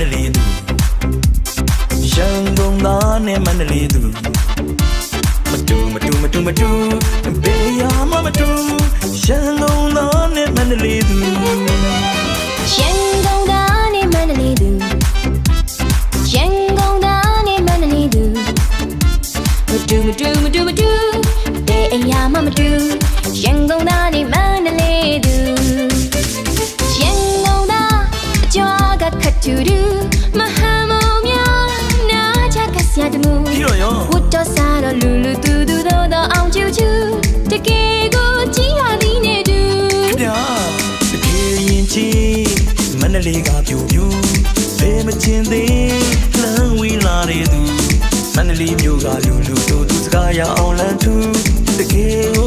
န္တလေးသူရန်ကုန်သားနဲ့မန္တလေးသူမတူမတူမတူမတူ ယ်ရင်ချီမန္တလေးကပြိုပြိုဘယ်မချင်သေးလမ်းဝေးလာတဲ့သူမန္တလေးမြို့ကလူလူတို့သူစကားရအောင်လမ်းထူတကယ်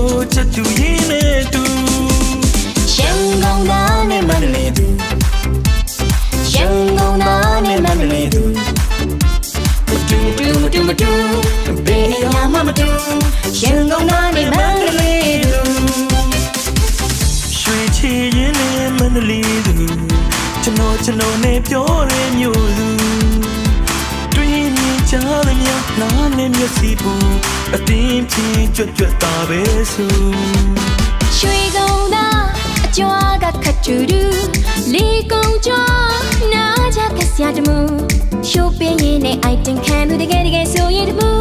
ကျွန်တော်ကျွန်တော်နဲ့ပြောရမျိုးသူတွင်မြင်ကြရမြနားနဲ့မျက်စိပူအတင်းဖြင်းကြွကြွတာပဲဆူရွှေကုန်သားအကြွားကခတ်တူတူလေကုန်ကြွားနာကြကဆရာတမှုရှိုးပင်းရင်နဲ့အိုက်တင်ခံသူတကယ်တကယ်ဆိုရင်တမှု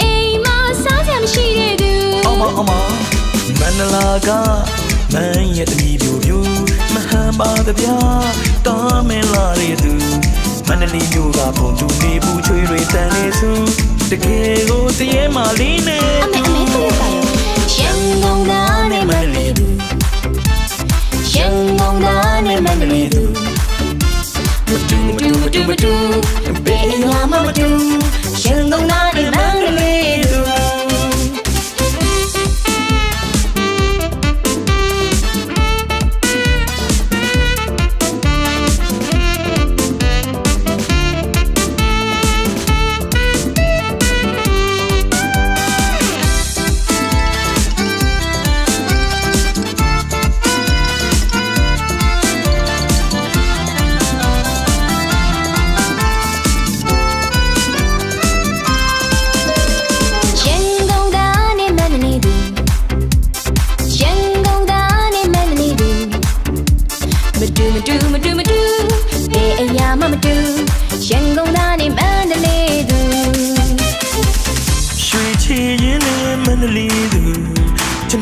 အိမ်မှာစားကြမရှိတဲ့သူအောင်မအောင်မမန္တလာက မန်းရဲ့တမီပြိုပြိုမဟန်ပါတဗျာတားမင်းလာတဲ့သူမန္တလေးမြို့ကပုံတူနေဘူးချွေတွေတန်နေစုတကယ်ကိုတရေမာလေးနဲ့အမေအမေသူ့ကရောရန်ကုန်သားနဲ့မန္တလေးသူရန်ကုန်သားနဲ့မန္တလေးသူမတူမတူမတူမတူဘယ်အရာမှမတူ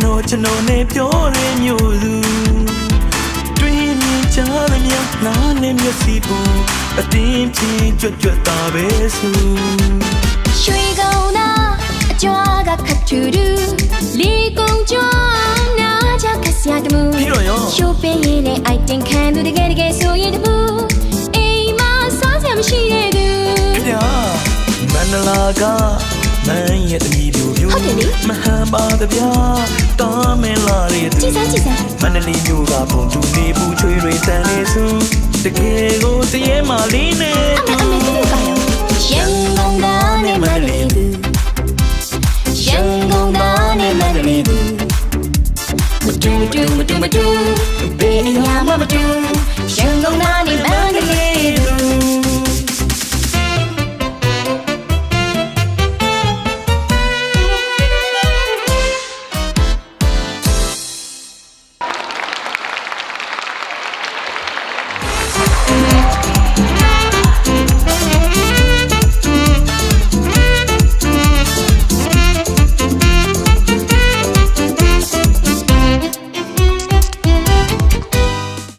တော်ကျွန်တော်နဲ့ပြောရမျိုးသူတွင်မြင်ကြရမြနားနဲ့မျက်စိပူအတင်းဖြင်းကြွကြွတာပဲဆူရွှေကုန်သားအကြွားကခတ်တူတူလေကုန်ကြွားနာကြခက်စရာတမှုပြီးတော့ရောရှိုးပင်းရင်နဲ့အိုက်တင်ခံသူတကယ်တကယ်ဆိုရင်တမှုအိမ်မှာစားစရာမရှိတဲ့သူခင်ဗျာမန္တလာကမန်းရဲ့တမီပြိုပြို ဟုတ်တယ်လေမဟန်ပါတဗျာတားမင်းလာတဲ့သူကြည်စမ်းကြည်စမ်းမန္တလေးမြို့ကပုံတူနေဘူးချွေတွေတန်နေစုတကယ်ကိုတရေမာလေးနဲ့အမေအမေသူ့ကရောရန်ကုန်သားနဲ့မန္တလေးသူရန်ကုန်သားနဲ့မန္တလေးသူမတူမတူမတူမတူဘယ်အရာမှမတူ